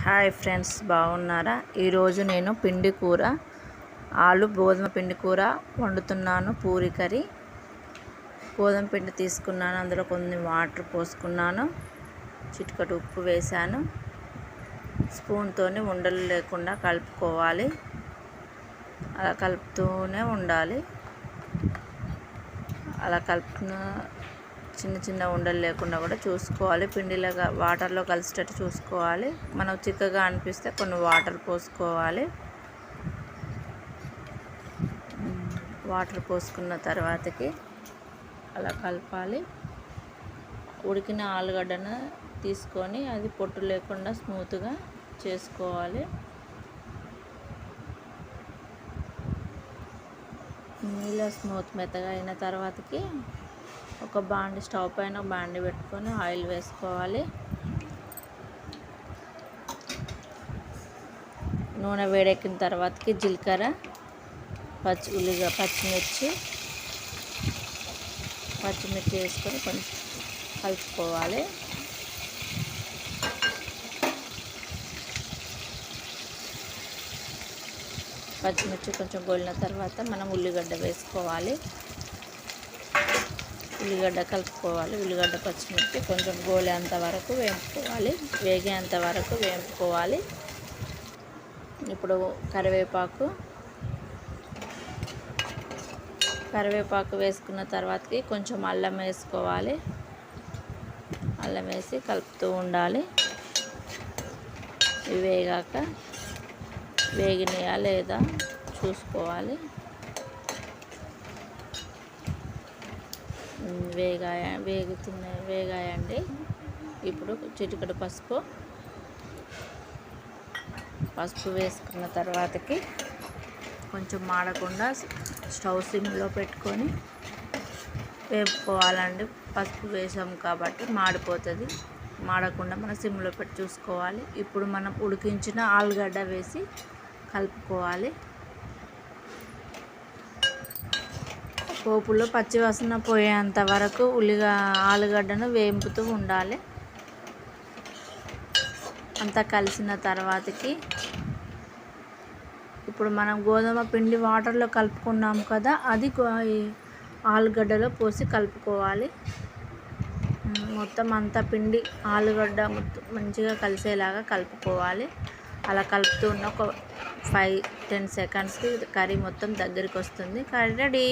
Hi friends బాగున్నారా? ఈరోజు నేను పిండి కూర ఆలు గోధుమ పిండి కూర వండుతున్నాను పూరి కర్రీ. గోధుమ పిండి తీసుకున్నాను అందులో కొన్ని వాటర్ పోసుకున్నాను చిటికటి ఉప్పు వేశాను. స్పూన్తో ఉండలు లేకుండా కలుపుకోవాలి. అలా కలుపుతూనే ఉండాలి. అలా కలుపుతున్న చిన్న చిన్న ఉండలు లేకుండా కూడా చూసుకోవాలి. పిండిలాగా వాటర్లో కలిసేటట్టు చూసుకోవాలి. మనం చిక్కగా అనిపిస్తే కొన్ని వాటర్ పోసుకోవాలి. వాటర్ పోసుకున్న తర్వాతకి అలా కలపాలి. ఉడికిన ఆలుగడ్డను తీసుకొని అది పొట్టు లేకుండా స్మూత్గా చేసుకోవాలి. నీళ్ళ స్మూత్ మెత్తగా అయిన తర్వాతకి ఒక బాండి స్టవ్ పైన బాండి పెట్టుకొని ఆయిల్ వేసుకోవాలి. నూనె వేడెక్కిన తర్వాతకి జీలకర్ర పచ్చి ఉల్లిగా పచ్చిమిర్చి పచ్చిమిర్చి వేసుకొని కొంచెం కలుపుకోవాలి. పచ్చిమిర్చి కొంచెం గోలిన తర్వాత మనం ఉల్లిగడ్డ వేసుకోవాలి. ఉల్లిగడ్డ కలుపుకోవాలి. ఉల్లిగడ్డ పచ్చిమిర్చి కొంచెం గోలేంత వరకు వేపుకోవాలి. వేగేంత వరకు వేపుకోవాలి. ఇప్పుడు కరివేపాకు. కరివేపాకు వేసుకున్న తర్వాతకి కొంచెం అల్లం వేసుకోవాలి. అల్లం వేసి కలుపుతూ ఉండాలి. ఇవి వేగాక వేగినాయా లేదా చూసుకోవాలి. వేగాయ వేగుతున్న వేగాయండి. ఇప్పుడు చిటికడు పసుపు. పసుపు వేసుకున్న తర్వాతకి కొంచెం మాడకుండా స్టవ్ సిమ్లో పెట్టుకొని వేపుకోవాలండి. పసుపు వేసాం కాబట్టి మాడిపోతుంది. మాడకుండా మనం సిమ్లో పెట్టి చూసుకోవాలి. ఇప్పుడు మనం ఉడికించిన ఆలుగడ్డ వేసి కలుపుకోవాలి. పోపులో పచ్చివాసన పోయేంత వరకు ఉల్లిగా ఆలుగడ్డను వేంపుతూ ఉండాలి. అంతా కలిసిన తర్వాతకి ఇప్పుడు మనం గోధుమ పిండి వాటర్లో కలుపుకున్నాం కదా అది ఆలుగడ్డలో పోసి కలుపుకోవాలి. మొత్తం అంతా పిండి ఆలుగడ్డ మొత్తం మంచిగా కలిసేలాగా కలుపుకోవాలి. అలా కలుపుతూ ఉన్న ఒక ఫైవ్ టెన్ సెకండ్స్కి కర్రీ మొత్తం దగ్గరికి వస్తుంది. Curry ready.